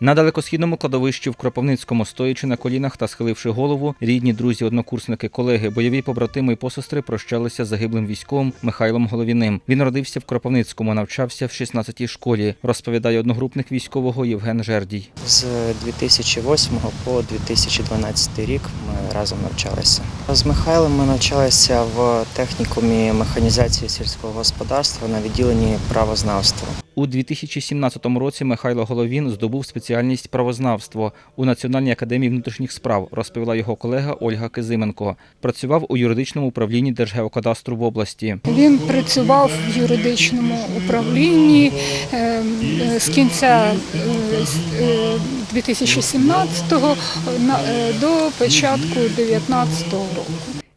На далекосхідному кладовищі в Кропивницькому, стоячи на колінах та схиливши голову, рідні, друзі, однокурсники, колеги, бойові побратими і посестри прощалися з загиблим військовим Михайлом Головіним. Він родився в Кропивницькому, навчався в 16-й школі, розповідає одногрупник військового Євген Жердій. З 2008 по 2012 рік ми разом навчалися. З Михайлом ми навчалися в технікумі механізації сільського господарства на відділенні правознавства. У 2017 році Михайло Головін здобув спеціальність правознавство у Національній академії внутрішніх справ, розповіла його колега Ольга Кизименко. Працював у юридичному управлінні Держгеокадастру в області. Він працював в юридичному управлінні е, е, з кінця е, з, е, 2017-го на- е, до початку 2019 року.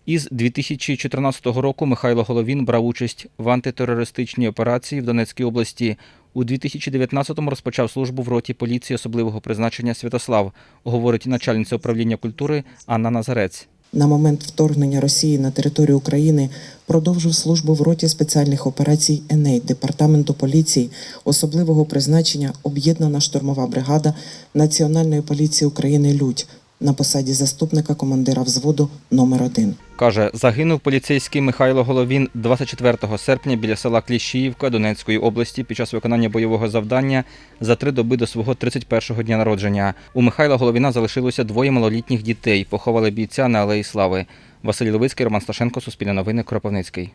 Із 2014 року Михайло Головін брав участь в антитерористичній операції в Донецькій області. У 2019-му розпочав службу в роті поліції особливого призначення Святослав, говорить начальниця управління культури Анна Назарець. на момент вторгнення Росії на територію України продовжив службу в роті спеціальних операцій ЕНЕЙ Департаменту поліції особливого призначення Об'єднана штурмова бригада Національної поліції України Людь на посаді заступника командира взводу номер 1 Каже, загинув поліцейський Михайло Головін 24 серпня біля села Кліщіївка Донецької області під час виконання бойового завдання за три доби до свого 31-го дня народження. У Михайла Головіна залишилося двоє малолітніх дітей. Поховали бійця на Алеї Слави. Василь Левицький, Роман Сташенко, Суспільне новини, Кропивницький.